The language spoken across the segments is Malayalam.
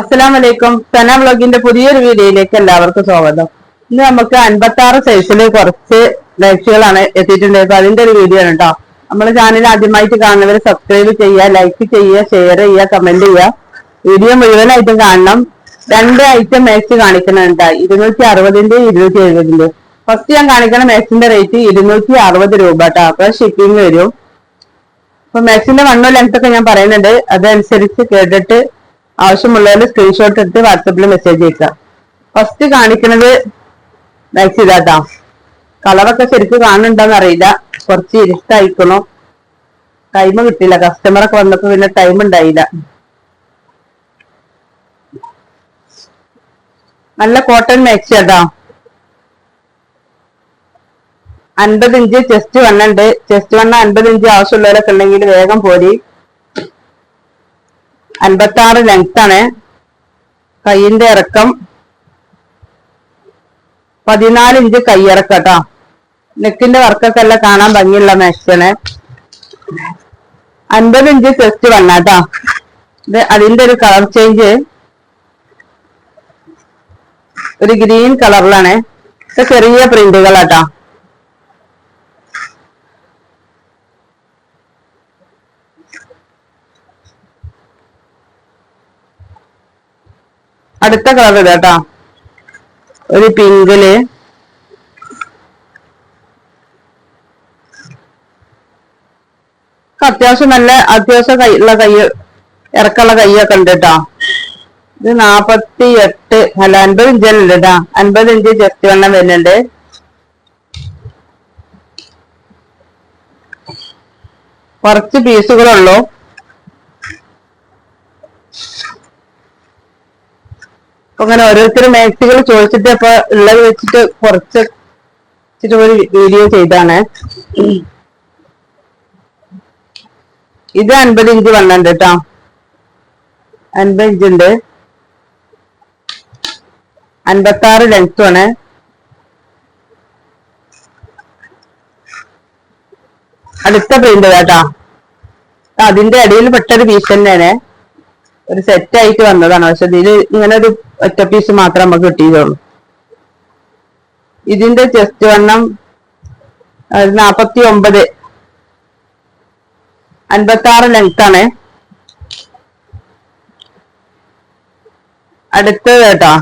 അസ്സലാം വലൈക്കും സന വ്ളോഗിന്റെ പുതിയൊരു വീഡിയോയിലേക്ക് എല്ലാവർക്കും സ്വാഗതം. ഇന്ന് നമുക്ക് അൻപത്തി ആറ് സൈസിൽ കുറച്ച് ലൈക്സുകളാണ് എത്തിയിട്ടുണ്ടായത് അതിന്റെ ഒരു വീഡിയോ ആണ് കേട്ടോ നമ്മുടെ ചാനൽ ആദ്യമായിട്ട് കാണുന്നവർ സബ്സ്ക്രൈബ് ചെയ്യുക ലൈക്ക് ചെയ്യുക ഷെയർ ചെയ്യുക കമന്റ് ചെയ്യുക. വീഡിയോ മുഴുവനായിട്ടും കാണണം. രണ്ട് ഐറ്റം മാച്ച് കാണിക്കുന്നുണ്ട് ഇരുന്നൂറ്റി അറുപതിന്റെ ഇരുന്നൂറ്റി എഴുപതിന്റെ ഫസ്റ്റ് ഞാൻ കാണിക്കുന്ന മാച്ചിന്റെ റേറ്റ് ഇരുന്നൂറ്റി അറുപത് രൂപ കേട്ടോ അപ്പൊ ഷിപ്പിംഗ് വരും. അപ്പൊ മാച്ചിന്റെ വണ്ണോ ലെങ്ത് ഒക്കെ ഞാൻ പറയുന്നുണ്ട്. അതനുസരിച്ച് കേട്ടിട്ട് ആവശ്യമുള്ളവര് സ്ക്രീൻഷോട്ട് എടുത്ത് വാട്സപ്പിൽ മെസ്സേജ് അയക്കുക. ഫസ്റ്റ് കാണിക്കുന്നത് മാക്സ് ഇതാട്ടാ കളറൊക്കെ ശരിക്കും കാണുന്നുണ്ടോന്ന് അറിയില്ല. കുറച്ച് ഇരുട്ടായിക്കണോ ടൈം കിട്ടിയില്ല. കസ്റ്റമറൊക്കെ വന്നപ്പോ പിന്നെ ടൈം ഉണ്ടായില്ല. നല്ല കോട്ടൺ മാക്സി കേട്ടോ അൻപത് ഇഞ്ച് ചെസ്റ്റ് വണ്ണുണ്ട് ചെസ്റ്റ് വണ്ണ അൻപത് ഇഞ്ച് ആവശ്യമുള്ളവരൊക്കെ ഉണ്ടെങ്കിൽ വേഗം പോരി. അൻപത്തി ആറ് ആണ്. കൈയിന്റെ ഇറക്കം പതിനാല് ഇഞ്ച് കൈയിറക്കം കേട്ടോ. നെക്കിന്റെ വർക്കൊക്കെ എല്ലാം കാണാൻ ഭംഗിയുള്ള മാക്സാണ് അൻപത് ഇഞ്ച് ചെസ്റ്റ് വണ്ണാട്ടോ ഇത് അതിന്റെ ഒരു കളർ ചേഞ്ച് ഒരു ഗ്രീൻ കളറിലാണ് ചെറിയ പ്രിന്റുകളാട്ടോ അടുത്ത കളർ ഇതാട്ടാ. ഒരു പിങ്കിൽ അത്യാവശ്യം നല്ല അത്യാവശ്യം കൈയുള്ള കൈ ഇറക്കുള്ള കൈയൊക്കെ ഉണ്ട് കേട്ടോ ഇത് നാപ്പത്തി എട്ട് അല്ല അൻപത് ഇഞ്ചല്ലേ കേട്ടോ അൻപത് ഇഞ്ച് ജസ്റ്റ് വണ്ണം വരുന്നുണ്ട്. കുറച്ച് പീസുകളുള്ളൂ അപ്പൊ അങ്ങനെ ഓരോരുത്തർ മാക്സികൾ ചോദിച്ചിട്ട് അപ്പൊ ഉള്ളത് വെച്ചിട്ട് കുറച്ച് ഒരു വീഡിയോ ചെയ്താണ്. ഇത് അൻപത് ഇഞ്ച് വണ്ണുണ്ട് കേട്ടോ അൻപത് ഇഞ്ച് ഉണ്ട് അൻപത്തി ആറ് ലെങ്ത്തുമാണ് അടുത്ത പ്രിന്റ് കേട്ടോ അതിന്റെ അടിയിൽ പെട്ടൊരു പീസ് തന്നെയാണ്. ഒരു സെറ്റ് ആയിട്ട് വന്നതാണ്. പക്ഷെ ഇതിൽ ഇങ്ങനെ ഒരു ഒറ്റ പീസ് മാത്രം നമുക്ക് കിട്ടിയതുള്ളൂ ഇതിന്റെ ചെസ്റ്റ് വണ്ണം നാപ്പത്തി ഒമ്പത് അൻപത്തി ആറ് ലെങ്ത് ആണ്. അടുത്തത് കേട്ടോ.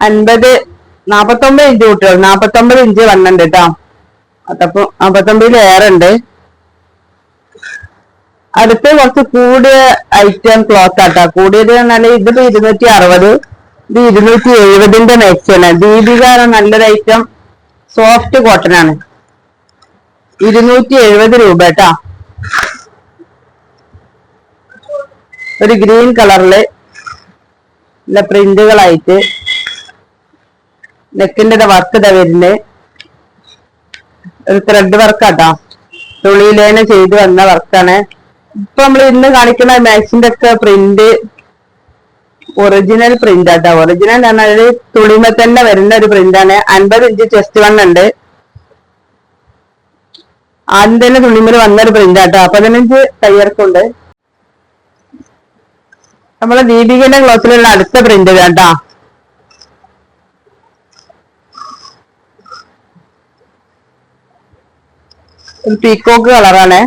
അൻപത് നാപ്പത്തൊമ്പത് ഇഞ്ച് കുട്ടികൾ നാപ്പത്തൊമ്പത് ഇഞ്ച് വണ്ണുണ്ട് കേട്ടോ അതപ്പോ നാപ്പത്തൊമ്പതിൽ ഏറെ ഉണ്ട് അടുത്ത് കുറച്ച് കൂടിയ ഐറ്റം ക്ലോത്ത് ആട്ടോ. കൂടിയത് പറഞ്ഞാൽ ഇതിപ്പോ ഇരുന്നൂറ്റി അറുപത് ഇത് ഇരുന്നൂറ്റി എഴുപതിന്റെ മെച്ചാണ് ദീപിക നല്ലൊരു ഐറ്റം സോഫ്റ്റ് കോട്ടൺ ആണ്. ഇരുന്നൂറ്റി എഴുപത് രൂപ കേട്ടാ ഒരു ഗ്രീൻ കളറിൽ പ്രിന്റുകളായിട്ട് നെക്കിന്റെ വർക്ക് ഇതാ വരുന്നത് ഒരു ത്രെഡ് വർക്കാട്ടോ തുളിയിലേനെ ചെയ്ത് വന്ന വർക്കാണ് ഇപ്പൊ നമ്മൾ ഇന്ന് കാണിക്കുന്ന മാക്സിന്റെ ഒക്കെ പ്രിന്റ് ഒറിജിനൽ പ്രിന്റ് ആട്ടോ. ഒറിജിനൽ പറഞ്ഞാൽ തുളിമ തന്നെ വരുന്ന ഒരു പ്രിന്റാണ് അൻപത് ഇഞ്ച് ചെസ്റ്റ് വണ്ണുണ്ട് ആദ്യം തന്നെ തുണിമേൽ വന്ന ഒരു പ്രിന്റ് ആട്ടോ പതിനഞ്ച് കയ്യിറക്കുണ്ട് നമ്മളെ ദീപികന്റെ ക്ലോസിലുള്ള അടുത്ത പ്രിന്റ് കേട്ടോ ഒരു പീക്കോക്ക് കളറാണ്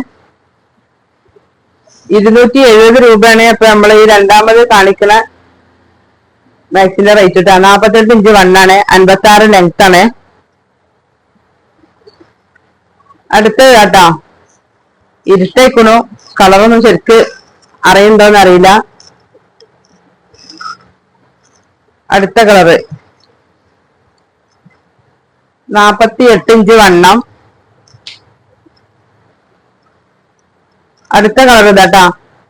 ഇരുന്നൂറ്റി എഴുപത് രൂപയാണ് അപ്പൊ നമ്മൾ ഈ രണ്ടാമത് കാണിക്കുന്ന മാക്സിന്റെ റേറ്റ് ഇട്ടാ നാപ്പത്തെട്ട് ഇഞ്ച് വണ്ണാണ് അൻപത്തി ആറ് ലെങ്ത് ആണ്. അടുത്തത് കേട്ടോ. ഇരുട്ടേക്കണു. കളറൊന്നും ശരിക്ക് അറിയുണ്ടോന്ന് അറിയില്ല. അടുത്ത കളറ് നാപ്പത്തി എട്ട് ഇഞ്ച് വണ്ണം. അടുത്ത കളർ ഇതാട്ടാ.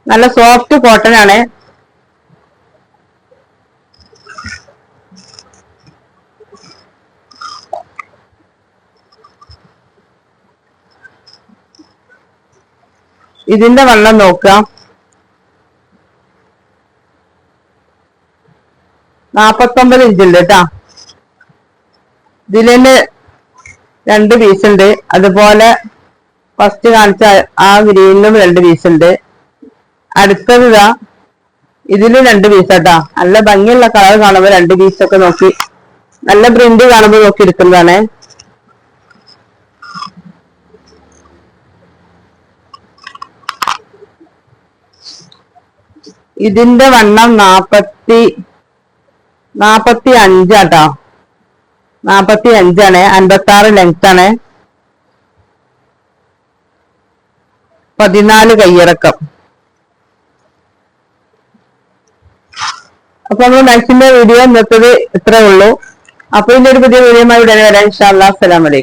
നല്ല സോഫ്റ്റ് കോട്ടൺ ആണ്. ഇതിന്റെ വെള്ളം നോക്കാം നാപ്പത്തൊമ്പത് ഇഞ്ച് ഉണ്ട് കേട്ടാ. ഇതിലെ രണ്ട് പീസ് ഉണ്ട്. അതുപോലെ ഫസ്റ്റ് കാണിച്ച ആ ഗ്രീനിലും രണ്ട് പീസ് ഉണ്ട്. അടുത്തത് ഇതാ ഇതിലും രണ്ട് പീസ് കേട്ടാ നല്ല ഭംഗിയുള്ള കളർ കാണുമ്പോ രണ്ട് പീസ് ഒക്കെ നോക്കി. നല്ല പ്രിന്റ് കാണുമ്പോ നോക്കി എടുക്കുന്നതാണ്. ഇതിന്റെ വണ്ണം നാപ്പത്തി നാപ്പത്തി അഞ്ചാട്ടോ നാപ്പത്തി അഞ്ചാണ് അൻപത്തി ആറ് ലെങ്ത് ആണ്. പതിനാല് കയ്യിറക്കം. അപ്പൊ നമ്മൾ മാക്സിമം വീഡിയോ ഇന്നത്തത് ഇത്രേ ഉള്ളൂ. അപ്പൊ ഇതിന്റെ ഒരു പുതിയ വീഡിയോ ഉടനെ വരാം. ഇൻഷാല്ലാ അസ്സലാമലൈക്കും